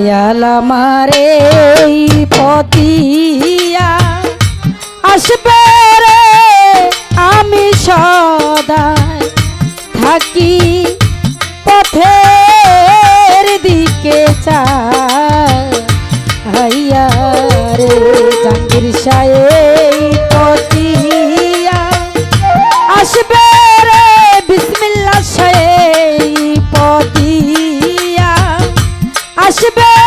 দয়াল মারে পতিয়া। আসবে রে, আমি সদায় থাকি পথের দিকে চা হাইয়া রে জাঙ্গির সাহেব। de.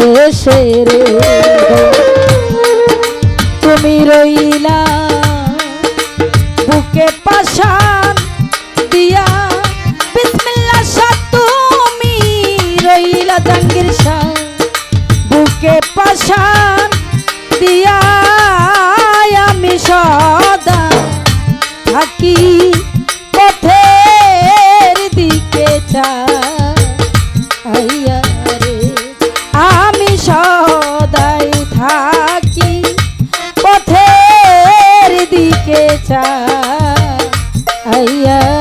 শেষে রে। ஐயா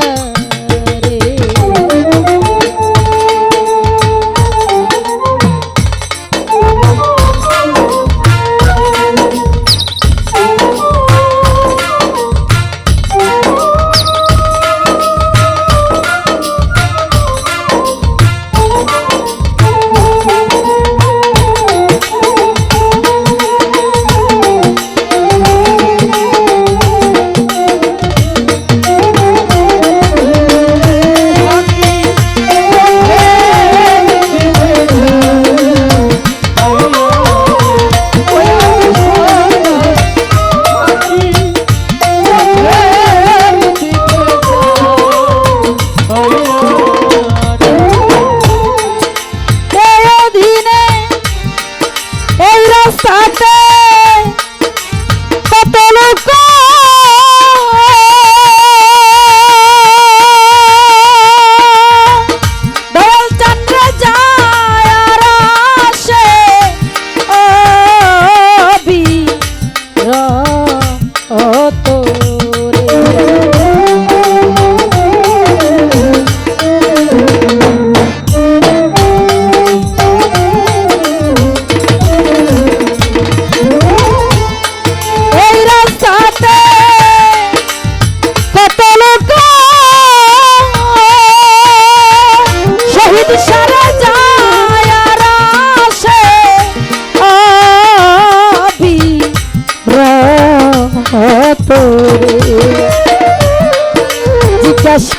Go!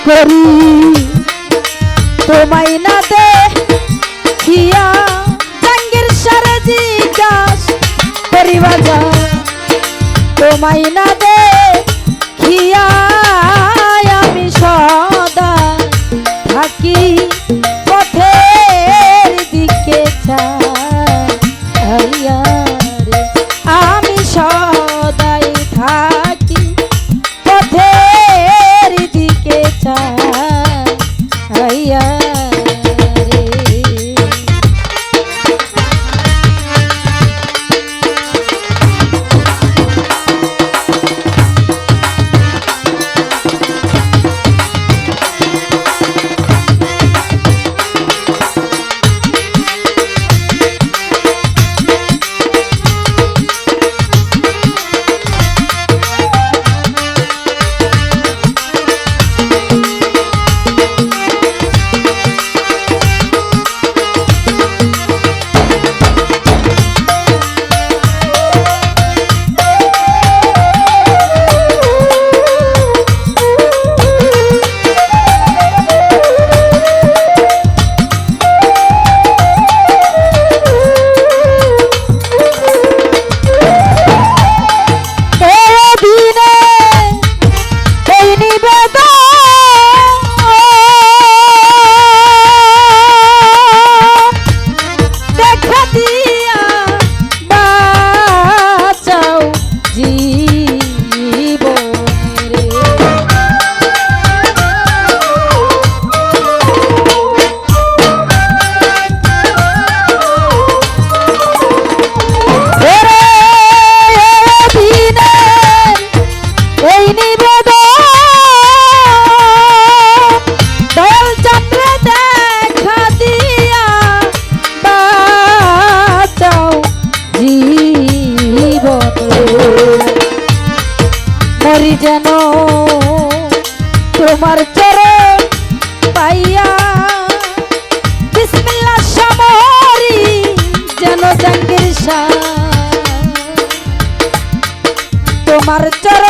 করি। তোমায় না দে খিয়া জাঙ্গির সারে জিজ্ঞাস করি বাজা তোমায় না দে খিয়া আশা। তোমার চর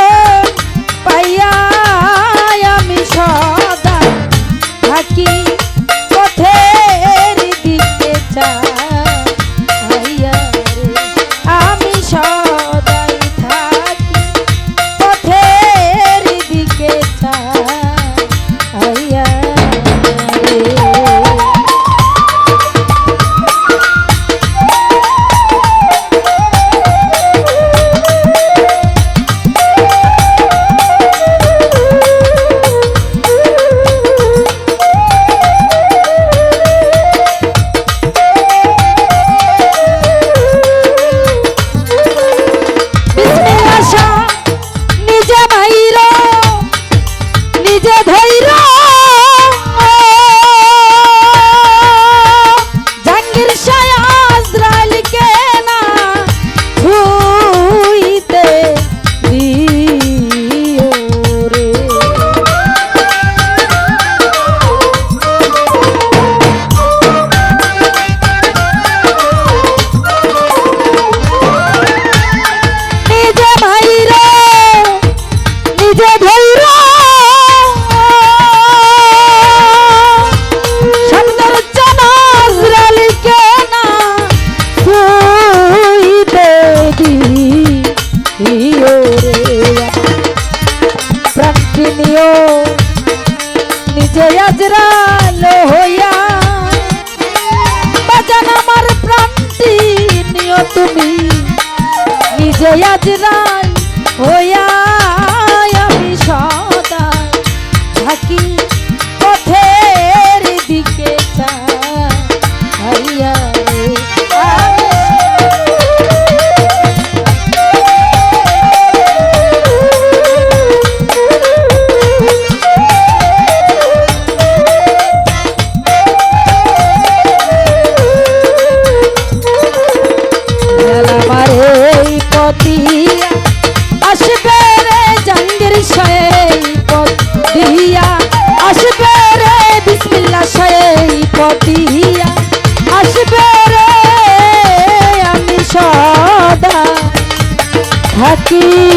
ইয়াজরাল হইয়া তুমি। নিজে ইয়াজরাল Thank you.